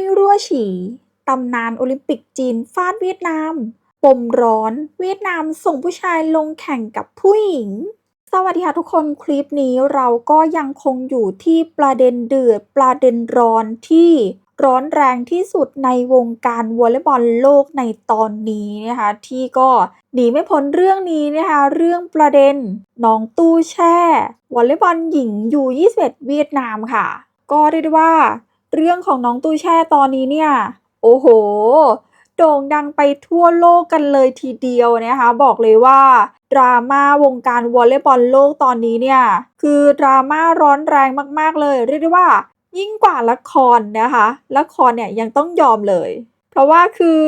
ยรั่วฉีตำนานโอลิมปิกจีนฟาดเวียดนาม ปมร้อน เวียดนามส่งผู้ชายลงแข่งกับผู้หญิง สวัสดีค่ะทุกคนคลิปนี้เราก็ยังคงอยู่ที่ประเด็นเดือดประเด็นร้อนที่ร้อนแรงที่สุดในวงการวอลเลย์บอลโลกในตอนนี้นะคะ ที่ก็หนีไม่พ้นเรื่องนี้นะคะ เรื่องประเด็นน้องตู้แช่วอลเลย์บอลหญิงอยู่ 21 เวียดนามค่ะ ก็เรียกได้ว่า เรื่องของน้องตู้แช่ตอนนี้เนี่ย โอ้โห โด่งดังไปทั่วโลกกันเลยทีเดียวนะคะ บอกเลยว่าดราม่าวงการวอลเลย์บอลโลกตอนนี้เนี่ย คือดราม่าร้อนแรงมากๆเลย เรียกได้ว่า ยิ่งกว่าละครนะคะ ละครเนี่ยยังต้องยอมเลย เพราะว่าคือ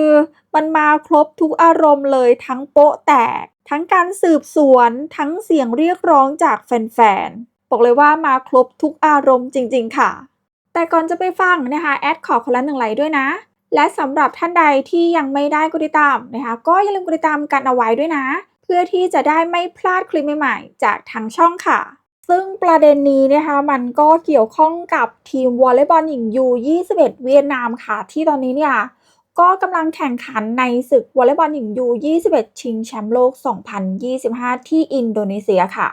มันมาครบทุกอารมณ์เลยทั้งโป๊ะแตก ทั้งการสืบสวนทั้งเสียงเรียกร้องจากแฟนๆบอกเลยว่ามาครบทุกอารมณ์จริง ๆ ค่ะ แต่ก่อนจะไปฟังนะคะแอดขอคนละหนึ่งไลค์ด้วยนะ และสำหรับท่านใดที่ยังไม่ได้กดติดตามนะคะก็อย่าลืมกดติดตามกันเอาไว้ด้วยนะ เพื่อที่จะได้ไม่พลาดคลิปใหม่ๆ จากทางช่องค่ะ ซึ่งประเด็นนี้นะคะมันก็เกี่ยวข้องกับทีมวอลเลย์บอลหญิงยู21 เวียดนามค่ะ ที่ตอนนี้เนี่ยก็กำลังแข่งขันในศึกวอลเลย์บอลหญิงยู21 ชิงแชมป์โลก 2025 ที่อินโดนีเซียค่ะ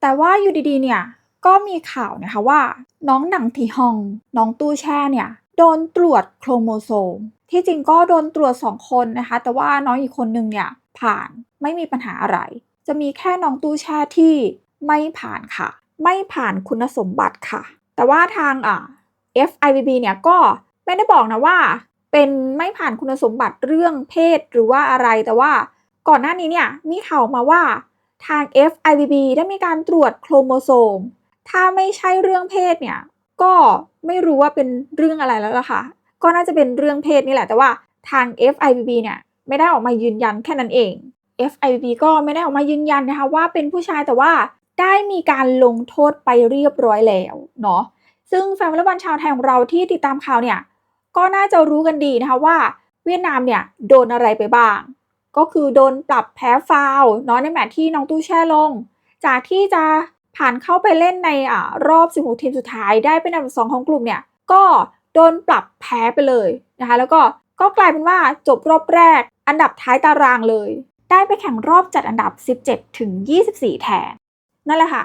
แต่ว่าอยู่ดีๆเนี่ย ก็มีข่าวนะคะว่า น้องหนังทีฮอง น้องตู้แช่เนี่ยโดนตรวจโครโมโซม ที่จริงก็โดนตรวจ 2 คนนะคะ แต่ว่าน้องอีกคนนึงเนี่ยผ่านไม่มีปัญหาอะไร จะมีแค่น้องตู้แช่ที่ไม่ผ่านค่ะ ไม่ผ่านคุณสมบัติค่ะ แต่ว่าทางอ่า FIVB เนี่ยก็ไม่ได้บอกนะว่า เป็นไม่ผ่านคุณสมบัติเรื่องเพศหรือว่าอะไร แต่ว่าก่อนหน้านี้เนี่ยมีข่าวมาว่าทาง FIVB ได้มีการตรวจโครโมโซม ถ้าไม่ใช่เรื่องเพศเนี่ย ก็ไม่รู้ว่าเป็นเรื่องอะไรแล้วล่ะค่ะ ก็น่าจะเป็นเรื่องเพศนี่แหละ แต่ว่าทาง FIVB เนี่ยไม่ได้ออกมายืนยันแค่นั้นเอง FIVB ก็ไม่ได้ออกมายืนยันนะคะว่าเป็นผู้ชายแต่ว่าได้มีการลงโทษไปเรียบร้อยแล้วเนาะ ซึ่งแฟนวอลเลย์บอลชาวไทยของเราที่ติดตามข่าวเนี่ย ก็น่าจะรู้กันดีนะคะว่า เวียดนามเนี่ยโดนอะไรไปบ้าง ก็คือโดนปรับแพ้ฟาวเนาะในแมตช์ที่น้องตู้แช่ลง จากที่จะ ผ่านเข้าไปเล่นในอรอบ 16 ทีมสุดท้ายได้เป็นอันดับสองของกลุ่มเนี่ยก็โดนปรับแพ้ไปเลยนะคะแล้วก็ก็กลายเป็นว่าจบรอบแรก อันดับท้ายตารางเลย ได้ไปแข่งรอบจัดอันดับ 17 ถึง 24 แทน นั่นแหละค่ะ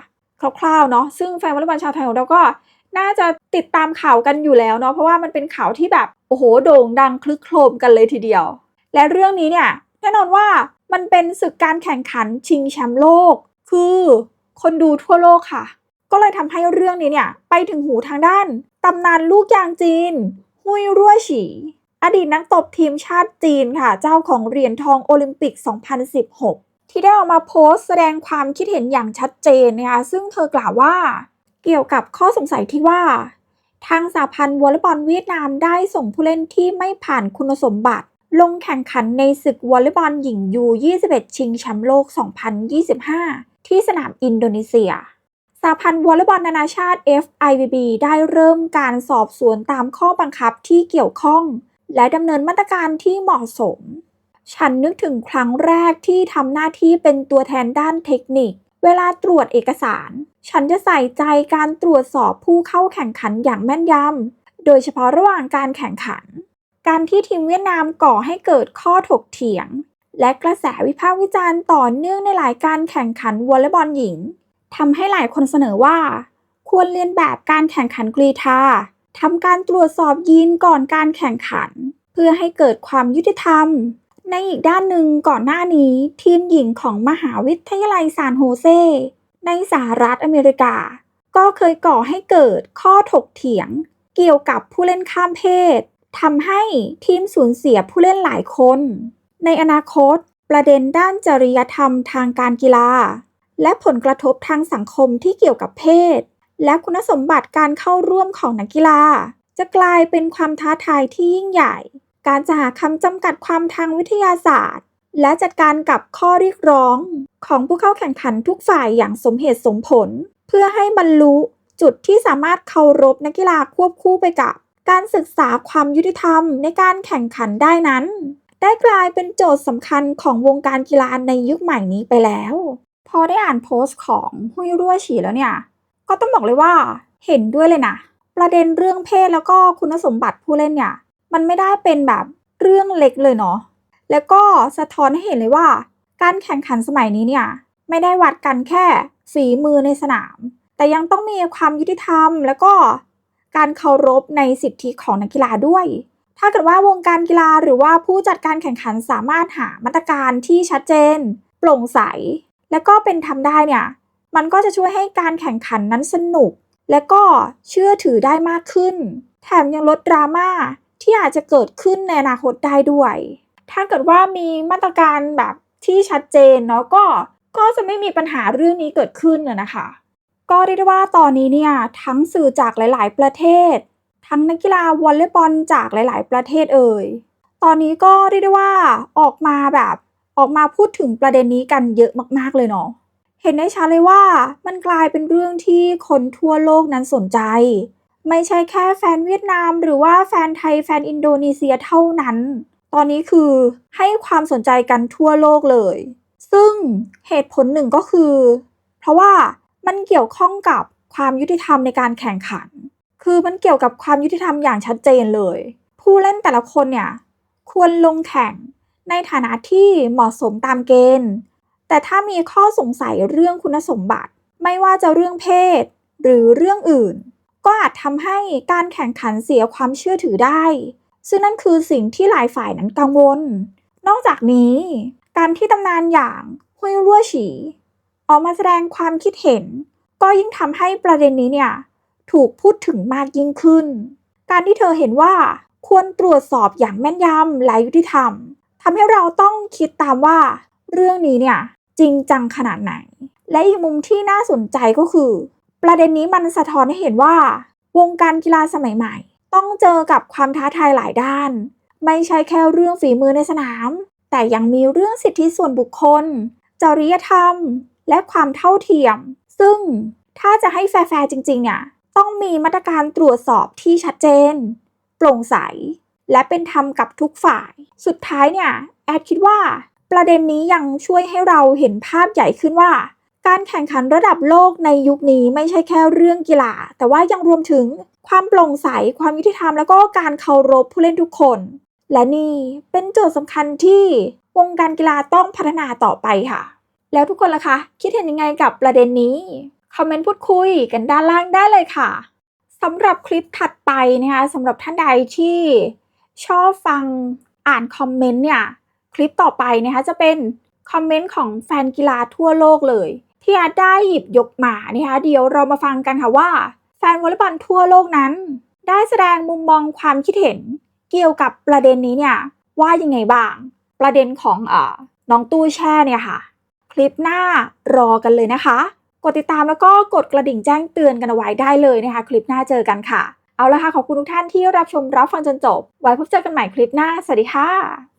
คร่าวๆเนาะซึ่งแฟนวอลเลย์บอลชาวไทยของเราก็น่าจะติดตามข่าวกันอยู่แล้วเนาะเพราะว่ามันเป็นข่าวที่แบบโอ้โหโด่งดังคลึกโครมกันเลยทีเดียว และเรื่องนี้เนี่ยแน่นอนว่ามันเป็นศึกการแข่งขันชิงแชมป์โลก คือ คนดูทั่วโลกค่ะ ก็เลยทำให้เรื่องนี้เนี่ยไปถึงหูทางด้านตำนานลูกยางจีนฮุยรั่วฉีอดีตนักตบทีมชาติจีนค่ะ เจ้าของเหรียญทองโอลิมปิก 2016 ที่ได้ออกมาโพสต์แสดงความคิดเห็นอย่างชัดเจนนะคะซึ่งเธอกล่าวว่า เกี่ยวกับข้อสงสัยที่ว่า ทางสาพันธ์วอลเลย์บอลเวียดนามได้ส่งผู้เล่นที่ไม่ผ่านคุณสมบัติ ลงแข่งขันในศึกวอลเลย์บอลหญิงยู 21 ชิงแชมป์โลก 2025 ที่สนามอินโดนีเซียสาพันธ์วอลเลย์บอลนานาชาติ FIVB ได้เริ่มการสอบสวนตามข้อบังคับที่เกี่ยวข้อง และดำเนินมาตรการที่เหมาะสม ฉันนึกถึงครั้งแรกที่ทำหน้าที่เป็นตัวแทนด้านเทคนิค เวลาตรวจเอกสาร ฉันจะใส่ใจการตรวจสอบผู้เข้าแข่งขันอย่างแม่นยำ โดยเฉพาะระหว่างการแข่งขัน การที่ทีมเวียดนามก่อให้เกิดข้อถกเถียง และกระแสวิพากษ์วิจารณ์ต่อเนื่องในหลายการแข่งขันวอลเลย์บอลหญิงทำให้หลายคนเสนอว่า ควรเรียนแบบการแข่งขันกรีฑาทำการตรวจสอบยีนก่อนการแข่งขัน เพื่อให้เกิดความยุติธรรม ในอีกด้านหนึ่งก่อนหน้านี้ ทีมหญิงของมหาวิทยาลัยซานโฮเซ ในสหรัฐอเมริกา ก็เคยก่อให้เกิดข้อถกเถียง เกี่ยวกับผู้เล่นข้ามเพศทำให้ทีมสูญเสียผู้เล่นหลายคน ในอนาคต ประเด็นด้านจริยธรรมทางการกีฬา และผลกระทบทางสังคมที่เกี่ยวกับเพศ และคุณสมบัติการเข้าร่วมของนักกีฬา จะกลายเป็นความท้าทายที่ยิ่งใหญ่ การจะหาคำจำกัดความทางวิทยาศาสตร์ และจัดการกับข้อเรียกร้อง ของผู้เข้าแข่งขันทุกฝ่ายอย่างสมเหตุสมผล เพื่อให้บรรลุจุดที่สามารถเคารพนักกีฬาควบคู่ไปกับ การศึกษาความยุติธรรมในการแข่งขันได้นั้น ได้กลายเป็นโจทย์สำคัญของวงการกีฬาในยุคใหม่นี้ไปแล้ว พอได้อ่านโพสต์ของหุยรั่วฉีแล้วเนี่ย ก็ต้องบอกเลยว่าเห็นด้วยเลยนะ ประเด็นเรื่องเพศแล้วก็คุณสมบัติผู้เล่นเนี่ย มันไม่ได้เป็นแบบเรื่องเล็กเลยเนาะแล้วก็สะท้อนให้เห็นเลยว่า การแข่งขันสมัยนี้เนี่ย ไม่ได้วัดกันแค่ฝีมือในสนาม แต่ยังต้องมีความยุติธรรม แล้วก็การเคารพในสิทธิของนักกีฬาด้วย ถ้าเกิดว่าวงการกีฬาหรือว่าผู้จัดการแข่งขันสามารถหามาตรการที่ชัดเจน โปร่งใส และก็เป็นธรรมได้เนี่ย มันก็จะช่วยให้การแข่งขันนั้นสนุก และก็เชื่อถือได้มากขึ้น แถมยังลดดราม่าที่อาจจะเกิดขึ้นในอนาคตได้ด้วย ถ้าเกิดว่ามีมาตรการแบบที่ชัดเจนเนาะก็ก็จะไม่มีปัญหาเรื่องนี้เกิดขึ้นนะนะคะ ก็เรียกได้ว่าตอนนี้เนี่ยทั้งสื่อจากหลาย ๆ ประเทศ ทั้งนักกีฬาวอลเลย์บอลจากหลาย ๆ ประเทศเอ่ย ตอนนี้ก็เรียกได้ว่าออกมาแบบออกมาพูดถึงประเด็นนี้กันเยอะมาก ๆ เลยเนาะ เห็นได้ชัดเลยว่ามันกลายเป็นเรื่องที่คนทั่วโลกนั้นสนใจ ไม่ใช่แค่แฟนเวียดนาม หรือว่าแฟนไทยแฟนอินโดนีเซียเท่านั้น ตอนนี้คือให้ความสนใจกันทั่วโลกเลย ซึ่งเหตุผลหนึ่งก็คือ เพราะว่ามันเกี่ยวข้องกับความยุติธรรมในการแข่งขัน คือมันเกี่ยวกับความยุติธรรมอย่างชัดเจนเลย ผู้เล่นแต่ละคนเนี่ยควรลงแข่งในฐานะที่เหมาะสมตามเกณฑ์ แต่ถ้ามีข้อสงสัยเรื่องคุณสมบัติ ไม่ว่าจะเรื่องเพศ หรือเรื่องอื่น ก็อาจทำให้การแข่งขันเสียความเชื่อถือได้ ซึ่งนั่นคือสิ่งที่หลายฝ่ายนั้นกังวล นอกจากนี้ การที่ตำนานอย่างฮุยรั่วฉี ออกมาแสดงความคิดเห็น ก็ยิ่งทำให้ประเด็นนี้เนี่ย ถูกพูดถึงมากยิ่งขึ้น การที่เธอเห็นว่าควรตรวจสอบอย่างแม่นยำและยุติธรรมทำให้เราต้องคิดตามว่า เรื่องนี้เนี่ยจริงจังขนาดไหน และอีกมุมที่น่าสนใจก็คือ ประเด็นนี้มันสะท้อนให้เห็นว่า วงการกีฬาสมัยใหม่ ต้องเจอกับความท้าทายหลายด้าน ไม่ใช่แค่เรื่องฝีมือในสนาม แต่ยังมีเรื่องสิทธิส่วนบุคคล จริยธรรม และความเท่าเทียม ซึ่งถ้าจะให้แฟร์ๆจริง ๆ เนี่ย ต้องมีมาตรการตรวจสอบที่ชัดเจน โปร่งใส และเป็นธรรมกับทุกฝ่าย สุดท้ายเนี่ย แอดคิดว่า ประเด็นนี้ยังช่วยให้เราเห็นภาพใหญ่ขึ้นว่า การแข่งขันระดับโลกในยุคนี้ไม่ใช่แค่เรื่องกีฬา แต่ว่ายังรวมถึงความโปร่งใส ความยุติธรรม แล้วก็การเคารพผู้เล่นทุกคน และนี่เป็นโจทย์สำคัญที่วงการกีฬาต้องพัฒนาต่อไปค่ะ แล้วทุกคนล่ะคะ คิดเห็นยังไงกับประเด็นนี้ คอมเมนต์พูดคุยกันด้านล่างได้เลยค่ะสำหรับคลิปถัดไปนะคะสำหรับท่านใดที่ชอบฟังอ่านคอมเมนต์เนี่ยคลิปต่อไปนะคะจะเป็นคอมเมนต์ของแฟนกีฬาทั่วโลกเลยที่อาจได้หยิบยกมานะคะเดี๋ยวเรามาฟังกันค่ะว่า แฟนวอลเลย์บอลทั่วโลกนั้น ได้แสดงมุมมองความคิดเห็นเกี่ยวกับประเด็นนี้เนี่ยว่ายังไงบ้าง ประเด็นของเอ่อน้องตู้แช่เนี่ยค่ะ คลิปหน้ารอกันเลยนะคะ ดติดตามแล้วก็กดกระดิ่งแจ้งเตือนกันเอาไว้ได้เลยนะคะ คลิปหน้าเจอกันค่ะ เอาละค่ะขอบคุณทุกท่านที่รับชมรับฟังจนจบ ไว้พบเจอกันใหม่คลิปหน้า สวัสดีค่ะ